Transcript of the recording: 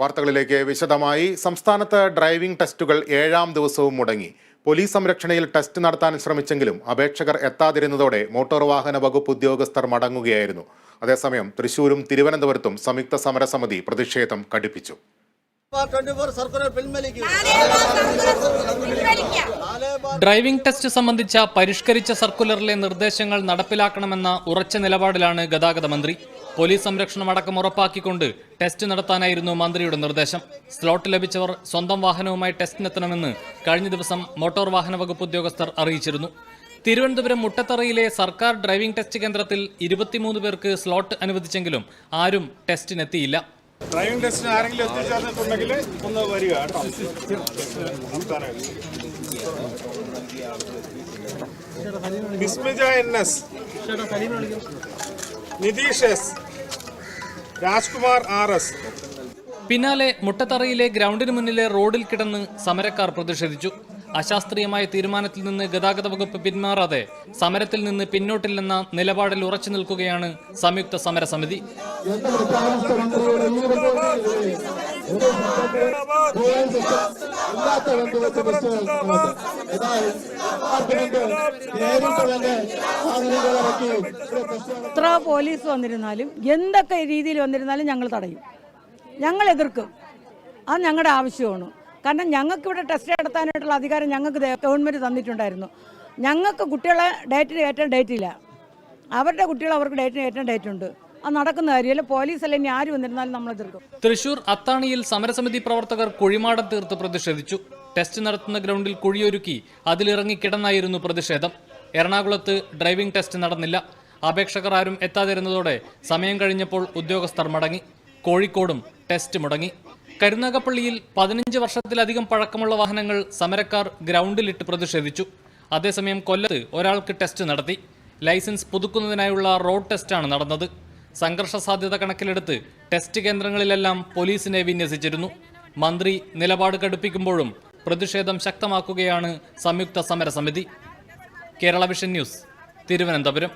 വാർത്തകളിലേക്ക് വിശദമായി. സംസ്ഥാനത്ത് ഡ്രൈവിംഗ് ടെസ്റ്റുകൾ ഏഴാം ദിവസവും മുടങ്ങി. പോലീസ് സംരക്ഷണയിൽ ടെസ്റ്റ് നടത്താൻ ശ്രമിച്ചെങ്കിലും അപേക്ഷകർ എത്താതിരുന്നതോടെ മോട്ടോർ വാഹന വകുപ്പ് ഉദ്യോഗസ്ഥർ മടങ്ങുകയായിരുന്നു. അതേസമയം തൃശൂരും തിരുവനന്തപുരത്തും സംയുക്ത സമരസമിതി പ്രതിഷേധം കടുപ്പിച്ചു. ഡ്രൈവിംഗ് ടെസ്റ്റ് സംബന്ധിച്ച പരിഷ്കരിച്ച സർക്കുലറിലെ നിർദ്ദേശങ്ങൾ നടപ്പിലാക്കണമെന്ന ഉറച്ച നിലപാടിലാണ് ഗതാഗത മന്ത്രി. പോലീസ് സംരക്ഷണം അടക്കം ഉറപ്പാക്കിക്കൊണ്ട് ടെസ്റ്റ് നടത്താനായിരുന്നു മന്ത്രിയുടെ നിർദ്ദേശം. സ്ലോട്ട് ലഭിച്ചവർ സ്വന്തം വാഹനവുമായി ടെസ്റ്റിനെത്തണമെന്ന് കഴിഞ്ഞ ദിവസം മോട്ടോർ വാഹന വകുപ്പ് ഉദ്യോഗസ്ഥർ അറിയിച്ചിരുന്നു. തിരുവനന്തപുരം മുട്ടത്തറയിലെ സർക്കാർ ഡ്രൈവിംഗ് ടെസ്റ്റ് കേന്ദ്രത്തിൽ ഇരുപത്തിമൂന്ന് പേർക്ക് സ്ലോട്ട് അനുവദിച്ചെങ്കിലും ആരും ടെസ്റ്റിനെത്തിയില്ല. ഡ്രൈവിംഗ് ടെസ്റ്റിന് ആരെങ്കിലും എത്തിച്ചേർന്നിട്ടുണ്ടെങ്കിൽ ഒന്ന് വരിക കേട്ടോ. S. Nitish S. Rajkumar R S. പിന്നാലെ മുട്ടത്തറയിലെ ഗ്രൗണ്ടിന് മുന്നിലെ റോഡിൽ കിടന്ന് സമരക്കാർ പ്രതിഷേധിച്ചു. അശാസ്ത്രീയമായ തീരുമാനത്തിൽ നിന്ന് ഗതാഗത വകുപ്പ് പിന്മാറാതെ സമരത്തിൽ നിന്ന് പിന്നോട്ടില്ലെന്ന നിലപാടിൽ ഉറച്ചു നിൽക്കുകയാണ് സംയുക്ത സമരസമിതി. എത്ര പോലീസ് വന്നിരുന്നാലും എന്തൊക്കെ രീതിയിൽ വന്നിരുന്നാലും ഞങ്ങൾ തടയും. ഞങ്ങൾ എതിർക്കും. അത് ഞങ്ങളുടെ ആവശ്യമാണ്. കാരണം ഞങ്ങൾക്ക് ഇവിടെ ടെസ്റ്റ് നടത്താനായിട്ടുള്ള അധികാരം ഞങ്ങൾക്ക് ഗവൺമെന്റ് തന്നിട്ടുണ്ടായിരുന്നു. ഞങ്ങൾക്ക് കുട്ടികളെ ഡേറ്റിന് കയറ്റാൻ ഡേറ്റില്ല അവരുടെ കുട്ടികൾ അവർക്ക് ഡേറ്റിന് കയറ്റാൻ ഡേറ്റ് ഉണ്ട്. നടക്കുന്ന കാര്യമല്ല. പോലീസ് അല്ല ഇനി ആര് വന്നിരുന്നാലും നമ്മൾ എതിർക്കും. തൃശൂർ അത്താണിയിൽ സമരസമിതി പ്രവർത്തകർ കുഴിമാടം തീർത്ത് പ്രതിഷേധിച്ചു. ടെസ്റ്റ് നടത്തുന്ന ഗ്രൗണ്ടിൽ കുഴിയൊരുക്കി അതിലിറങ്ങി കിടന്നായിരുന്നു പ്രതിഷേധം. എറണാകുളത്ത് ഡ്രൈവിംഗ് ടെസ്റ്റ് നടന്നില്ല. അപേക്ഷകർ ആരും എത്താതിരുന്നതോടെ സമയം കഴിഞ്ഞപ്പോൾ ഉദ്യോഗസ്ഥർ മടങ്ങി. കോഴിക്കോടും ടെസ്റ്റ് മുടങ്ങി. കരുനാഗപ്പള്ളിയിൽ പതിനഞ്ച് വർഷത്തിലധികം പഴക്കമുള്ള വാഹനങ്ങൾ സമരക്കാർ ഗ്രൗണ്ടിലിട്ട് പ്രതിഷേധിച്ചു. അതേസമയം കൊല്ലത്ത് ഒരാൾക്ക് ടെസ്റ്റ് നടത്തി. ലൈസൻസ് പുതുക്കുന്നതിനായുള്ള റോഡ് ടെസ്റ്റാണ് നടന്നത്. സംഘർഷ സാധ്യത കണക്കിലെടുത്ത് ടെസ്റ്റ് കേന്ദ്രങ്ങളിലെല്ലാം പോലീസിനെ വിന്യസിച്ചിരുന്നു. മന്ത്രി നിലപാട് കടുപ്പിക്കുമ്പോഴും പ്രതിഷേധം ശക്തമാക്കുകയാണ് സംയുക്ത സമരസമിതി. Kerala vision news Thiruvananthapuram.